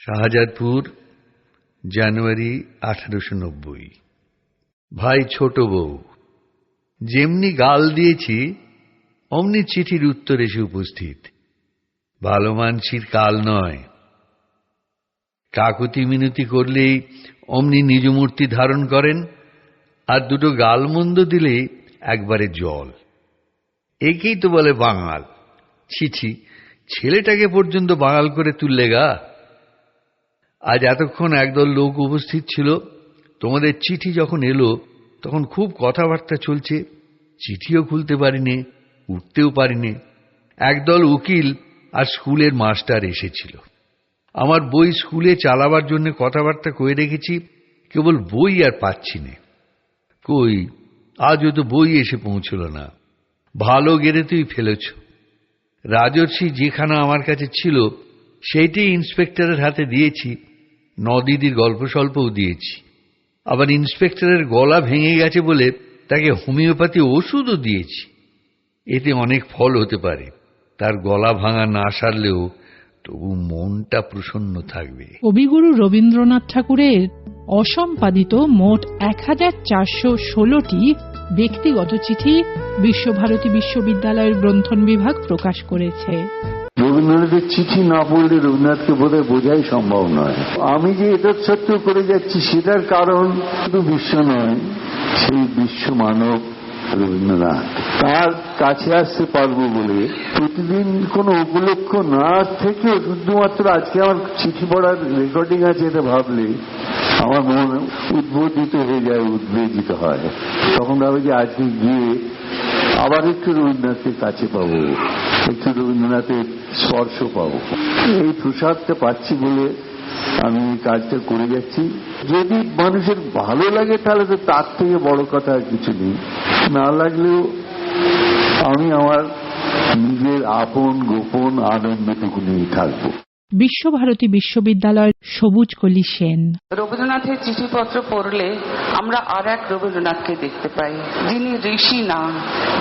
শাহজাদপুর, জানুয়ারি আঠারোশো নব্বই। ভাই, ছোট বউ, যেমনি গাল দিয়েছি, অমনি চিঠির উত্তর এসে উপস্থিত। ভালো মানসির কাল নয়। কাকুতি মিনতি করলেই অমনি নিজ মূর্তি ধারণ করেন, আর দুটো গালমন্দ দিলে একবারে জল। একেই তো বলে বাঙাল। ছিছি ছেলেটাকে পর্যন্ত বাঙাল করে তুললে গা। আজ এতক্ষণ একদল লোক উপস্থিত ছিল। তোমাদের চিঠি যখন এলো, তখন খুব কথাবার্তা চলছে। চিঠিও খুলতে পারিনি, উঠতেও পারিনি। একদল উকিল আর স্কুলের মাস্টার এসেছিল। আমার বই স্কুলে চালাবার জন্য কথাবার্তা কয়ে রেখেছি, কেবল বই আর পাচ্ছি না। কই, আজও তো বই এসে পৌঁছল না। ভালো গেড়ে তুই ফেলেছ। রাজর্ষি যেখানে আমার কাছে ছিল, সেইটি ইন্সপেক্টরের হাতে দিয়েছি। নদিদির গল্প স্বল্পও দিয়েছি। আবার ইন্সপেক্টরের গলা ভেঙে গেছে বলে তাকে হোমিওপ্যাথি ওষুধও দিয়েছি। এতে অনেক ফল হতে পারে। তার গলা ভাঙা না সারলেও তবু মনটা প্রসন্ন থাকবে। কবিগুরু রবীন্দ্রনাথ ঠাকুরের অসম্পাদিত মোট এক হাজার চারশো ষোলোটি ব্যক্তিগত চিঠি বিশ্বভারতী বিশ্ববিদ্যালয়ের গ্রন্থন বিভাগ প্রকাশ করেছে। রবীন্দ্রনাথের চিঠি না পড়লে রবীন্দ্রনাথকে বোধহয় বোঝাই সম্ভব নয়। আমি যে এটা সত্য করে যাচ্ছি সেটার কারণ শুধু বিশ্ব নয়, সেই বিশ্ব মানব রবীন্দ্রনাথ। তার কাছে আসতে পারব বলে প্রতিদিন কোনো উপলক্ষ না থেকে শুধুমাত্র আজকে আমার চিঠি পড়ার রেকর্ডিং আছে এটা ভাবলে আমার মন উদ্বোধিত হয়ে যায়, উদ্বেজিত হয়। তখন ভাবে যে আজকে গিয়ে আবার একটু রবীন্দ্রনাথের কাছে পাবো। একটু রবীন্দ্রনাথের স্পর্শ পাবো। এই প্রসাদটা পাচ্ছি বলে আমি কাজটা করে যাচ্ছি। যদি মানুষের ভালো লাগে, তাহলে তো তার থেকে বড় কথা আর কিছু নেই। না লাগলেও আমি আমার নিজের আপন, গোপন আনন্দটুকু নিয়ে থাকব। বিশ্বভারতী বিশ্ববিদ্যালয়ের সবুজ কলি সেন। রবীন্দ্রনাথের চিঠিপত্র পড়লে আমরা আর এক রবীন্দ্রনাথকে দেখতে পাই। যিনি ঋষি না,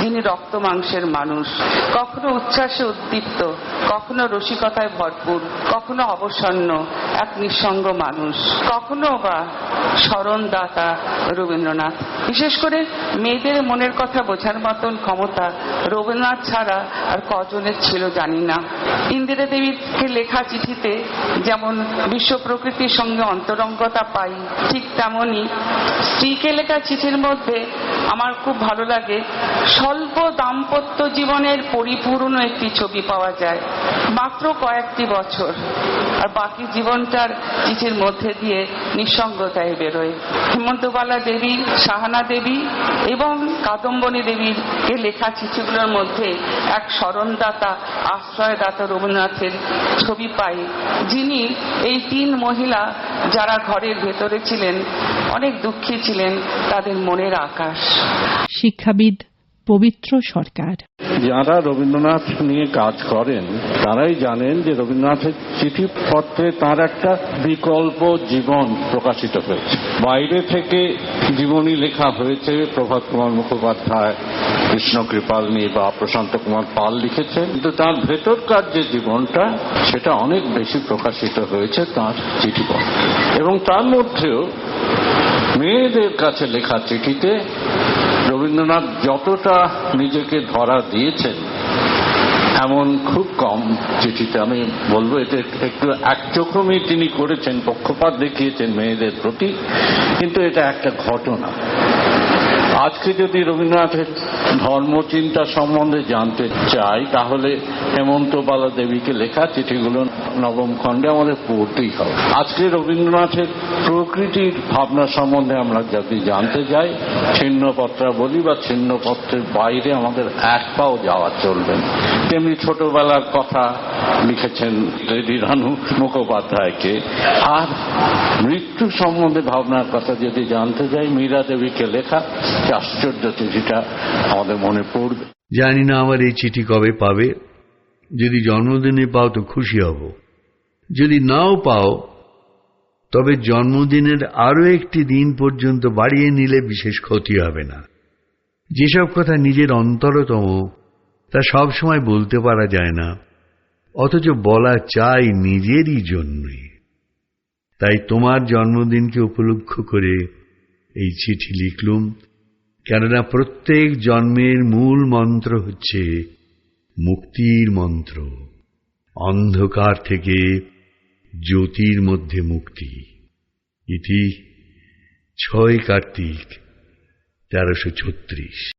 যিনি রক্ত মাংসের মানুষ। কখনো উচ্ছ্বাসে উদ্দীপ্ত, কখনো রসিকতায় ভরপুর, কখনো অবসন্ন এক নিঃসঙ্গ মানুষ। কখনো বা স্মরণদাতা রবীন্দ্রনাথ। বিশেষ করে মেয়েদের মনের কথা বোঝার মতন ক্ষমতা রবীন্দ্রনাথ ছাড়া আর কজনের ছিল জানি না। ইন্দিরা দেবীকে লেখা চিঠিতে যেমন বিশ্ব প্রকৃতির সঙ্গে অন্তরঙ্গতা পাই, ঠিক তেমনই স্ত্রীকে লেখা চিঠির মধ্যে আমার খুব ভালো লাগে, স্বল্প দাম্পত্য জীবনের পরিপূর্ণ একটি ছবি পাওয়া যায়, মাত্র কয়েকটি বছর। আর বাকি জীবনটার চিঠির মধ্যে দিয়ে নিঃসঙ্গতায় বেরোয়। হেমন্তবালা দেবী, সাহানা দেবী এবং কাদম্বনী দেবীর কে লেখা চিঠিগুলোর মধ্যে এক স্মরণদাতা, আশ্রয়দাতা রবীন্দ্রনাথের ছবি পাই, যিনি এই তিন মহিলা যারা ঘরের ভেতরে ছিলেন, অনেক দুঃখী ছিলেন তাদের মনের আকাশ। শিক্ষাবিদ পবিত্র সরকার। যারা রবীন্দ্রনাথ নিয়ে কাজ করেন, তারাই জানেন যে রবীন্দ্রনাথের চিঠিপত্রে তার একটা বিকল্প জীবন প্রকাশিত হয়েছে। বাইরে থেকে জীবনী লেখা হয়েছে, প্রভাত কুমার মুখোপাধ্যায়, কৃষ্ণ কৃপালনি বা প্রশান্ত কুমার পাল লিখেছেন। কিন্তু তার ভেতরকার যে জীবনটা, সেটা অনেক বেশি প্রকাশিত হয়েছে তার চিঠিপত্র। এবং তার মধ্যেও মেয়েদের কাছে লেখা চিঠিতে রবীন্দ্রনাথ যতটা নিজেকে ধরা দিয়েছেন, এমন খুব কম চিঠিতে আমি বলব এটা একটু একচক্রমে তিনি করেছেন, পক্ষপাত দেখিয়েছেন মেয়েদের প্রতি, কিন্তু এটা একটা ঘটনা। আজকে যদি রবীন্দ্রনাথের ধর্মচিন্তা সম্বন্ধে জানতে চাই, তাহলে হেমন্তবালা দেবীকে লেখা চিঠিগুলো নবম খণ্ডে আমাদের পড়তেই হবে। আজকে রবীন্দ্রনাথের প্রকৃতির ভাবনা সম্বন্ধে আমরা যদি জানতে যাই, ছিন্নপত্রাবলী বা ছিন্নপত্রের বাইরে আমাদের এক পাও যাওয়া চলবে তেমনি ছোটবেলার কথা লিখেছেন রানু মুখোপাধ্যায়কে। আর মৃত্যু সম্বন্ধে ভাবনার কথা যদি জানতে যাই মীরা দেবীকে লেখা আশ্চর্য চিঠিটা আমাদের মনে পড়বে। জানি না আমার এই চিঠি কবে পাবে। যদি জন্মদিনে পাও তো খুশি হব। যদি নাও পাও, তবে জন্মদিনের আরও একটি দিন পর্যন্ত বাড়িয়ে নিলে বিশেষ ক্ষতি হবে না। যেসব কথা নিজের অন্তরতম, তা সব সময় বলতে পারা যায় না। অথচ বলা চাই নিজেরই জন্যই তাই তোমার জন্মদিনকে উপলক্ষ করে এই চিঠি লিখলুম। কেননা প্রত্যেক জন্মের মূল মন্ত্র হচ্ছে মুক্তির মন্ত্র। অন্ধকার থেকে জ্যোতির মধ্যে মুক্তি। ইতি ছয় কার্তিক তেরোশো ছত্রিশ।